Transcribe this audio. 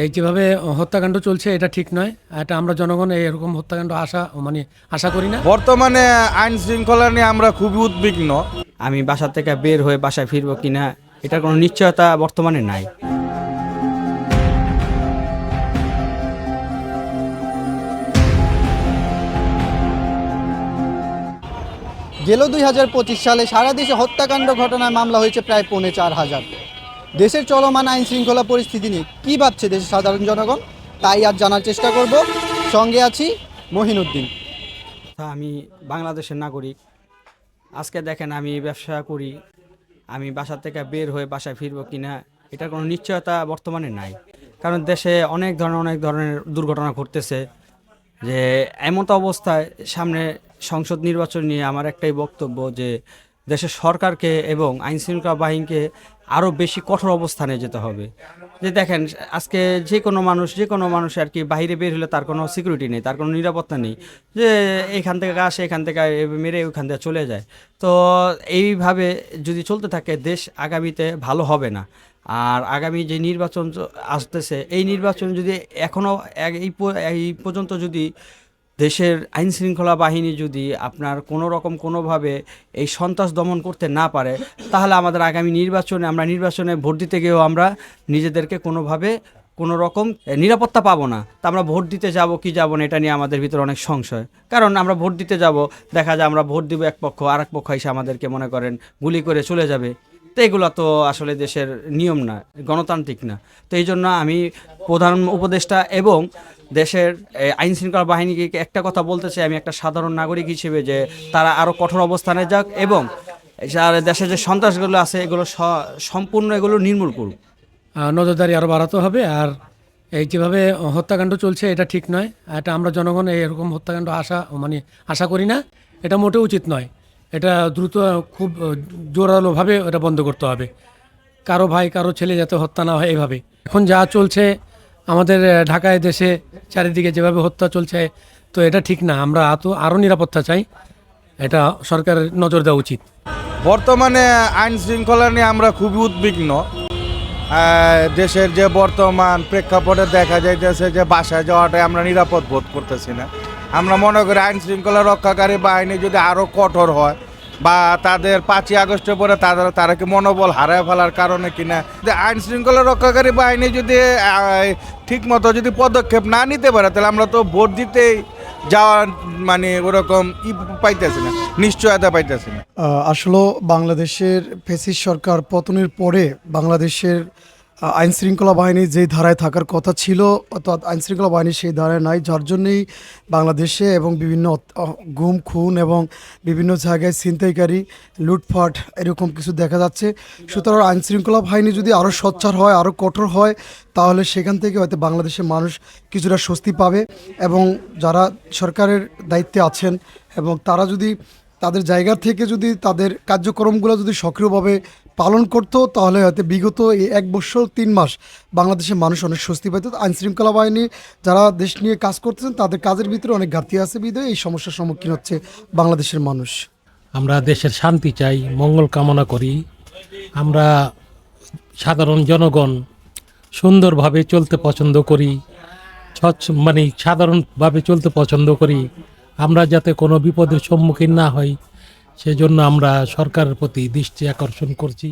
এই যেভাবে হত্যাকাণ্ড চলছে এটা ঠিক নয়। এটা আমরা জনগণ এরকম হত্যাকাণ্ড আশা মানে আশা করি না। বর্তমানে আইন শৃঙ্খলা নিয়ে আমরা খুবই উদ্বিগ্ন। আমি বাসা থেকে বের হয়ে বাসায় ফিরবো কিনা এটার কোনো নিশ্চয়তা বর্তমানে নাই। গেল দুই হাজার পঁচিশ সালে সারা দেশে হত্যাকাণ্ড ঘটনায় মামলা হয়েছে প্রায় পৌনে চার হাজার। দেশের চলমান আইন শৃঙ্খলা পরিস্থিতি নিয়ে কী ভাবছে দেশের সাধারণ জনগণ? তাই আজ জানার চেষ্টা করব। সঙ্গে আছি মহিনুদ্দিন। তা আমি বাংলাদেশের নাগরিক। আজকে দেখেন আমি ব্যবসা করি, আমি বাসা থেকে বের হয়ে বাসায় ফিরবো কিনা, এটার কোনো নিশ্চয়তা বর্তমানে নাই। কারণ দেশে অনেক ধরনের অনেক ধরনের দুর্ঘটনা ঘটতেছে। যে এমন অবস্থায় সামনে সংসদ নির্বাচন নিয়ে আমার একটাই বক্তব্য যে দেশের সরকারকে এবং আইন শৃঙ্খলা বাহিনীকে আরও বেশি কঠোর অবস্থানে যেতে হবে। যে দেখেন, আজকে যে কোনো মানুষ, যে কোনো মানুষ আর কি বাইরে বের হলে তার কোনো সিকিউরিটি নেই, তার কোনো নিরাপত্তা নেই। যে এখান থেকে আসে, এখান থেকে মেরে ওইখান থেকে চলে যায়। তো এইভাবে যদি চলতে থাকে, দেশ আগামীতে ভালো হবে না। আর আগামী যে নির্বাচন আসতেছে, এই নির্বাচন যদি এখনও এই পর্যন্ত যদি দেশের আইন শৃঙ্খলা বাহিনী যদি আপনার কোনো রকম কোনোভাবে এই সন্ত্রাস দমন করতে না পারে, তাহলে আমাদের আগামী নির্বাচনে, আমরা নির্বাচনে ভোট দিতে গিয়েও আমরা নিজেদেরকে কোনোভাবে কোনো রকম নিরাপত্তা পাবো না। তা আমরা ভোট দিতে যাব, কি যাব না, এটা নিয়ে আমাদের ভিতরে অনেক সংশয়। কারণ আমরা ভোট দিতে যাব, দেখা যায় আমরা ভোট দিব এক পক্ষ আর এক পক্ষ এসে আমাদেরকে মনে করেন গুলি করে চলে যাবে। তো এগুলো তো আসলে দেশের নিয়ম না, গণতান্ত্রিক না। তো এই জন্য আমি প্রধান উপদেষ্টা এবং দেশের আইন শৃঙ্খলা বাহিনীকে একটা কথা বলতে চাই, আমি একটা সাধারণ নাগরিক হিসেবে যে তারা আরও কঠোর অবস্থানে যাক এবং যার দেশে যে সন্ত্রাসগুলো আছে, এগুলো সম্পূর্ণ এগুলো নির্মূল করুক। নজরদারি আরও বাড়াতে হবে আর এই যেভাবে হত্যাকাণ্ড চলছে, এটা ঠিক নয়। এটা আমরা জনগণ এরকম হত্যাকাণ্ড আশা মানে আশা করি না, এটা মোটেও উচিত নয়। এটা দ্রুত খুব জোরালোভাবে এটা বন্ধ করতে হবে। কারও ভাই, কারও ছেলে যাতে হত্যা না হয় এইভাবে। এখন যা চলছে, আমাদের ঢাকায় দেশে চারিদিকে যেভাবে হত্যা চলছে, তো এটা ঠিক না। আমরা আতো আরও নিরাপত্তা চাই। এটা সরকারের নজর দেওয়া উচিত। বর্তমানে আইন শৃঙ্খলা নিয়ে আমরা খুবই উদ্বিগ্ন। দেশের যে বর্তমান প্রেক্ষাপটে দেখা যাইতেছে যে বাসায় যাওয়াটাই আমরা নিরাপদ বোধ করতেছি না। আমরা মনে করি আইন শৃঙ্খলা রক্ষাকারী বাহিনী যদি আরও কঠোর হয় বা তাদের পাঁচই আগস্টের পরে তাদের তারা কি মনোবল হারায় ফেলার কারণে কিনা? আইন শৃঙ্খলা রক্ষাকারী বাহিনী যদি ঠিক মতো যদি পদক্ষেপ না নিতে পারে, তাহলে আমরা তো ভোট দিতেই যাওয়ার মানে ওরকম ই পাইতেছি না, নিশ্চয়তা পাইতেছি না। আসলে বাংলাদেশের ফেসিস সরকার পতনের পরে বাংলাদেশের আইন শৃঙ্খলা বাহিনী যেই ধারায় থাকার কথা ছিল, অর্থাৎ আইন শৃঙ্খলা বাহিনী সেই ধারায় নাই। যার জন্যই বাংলাদেশে এবং বিভিন্ন গুম, খুন এবং বিভিন্ন জায়গায় ছিনতাইকারী লুটফাট এরকম কিছু দেখা যাচ্ছে। সুতরাং আইন শৃঙ্খলা বাহিনী যদি আরও সোচ্চার হয় আরও কঠোর হয়, তাহলে সেখান থেকে হয়তো বাংলাদেশের মানুষ কিছুটা স্বস্তি পাবে এবং যারা সরকারের দায়িত্বে আছেন এবং তারা যদি তাদের জায়গা থেকে যদি তাদের কার্যক্রমগুলো যদি সক্রিয়ভাবে পালন করতো, তাহলে হয়তো বিগত এই এক বছর, তিন মাস বাংলাদেশের মানুষ অনেক স্বস্তি পেত আইন শৃঙ্খলা বাহিনী যারা দেশ নিয়ে কাজ করতেছেন, তাদের কাজের ভিতরে অনেক ঘাটতি আছে বিধে এই সমস্যার সম্মুখীন হচ্ছে বাংলাদেশের মানুষ। আমরা দেশের শান্তি চাই, মঙ্গল কামনা করি। আমরা সাধারণ জনগণ সুন্দরভাবে চলতে পছন্দ করি, স্বচ্ছ মানে সাধারণভাবে চলতে পছন্দ করি। আমরা যাতে কোনো বিপদের সম্মুখীন না হই সেজন্য আমরা সরকারের প্রতি দৃষ্টি আকর্ষণ করছি।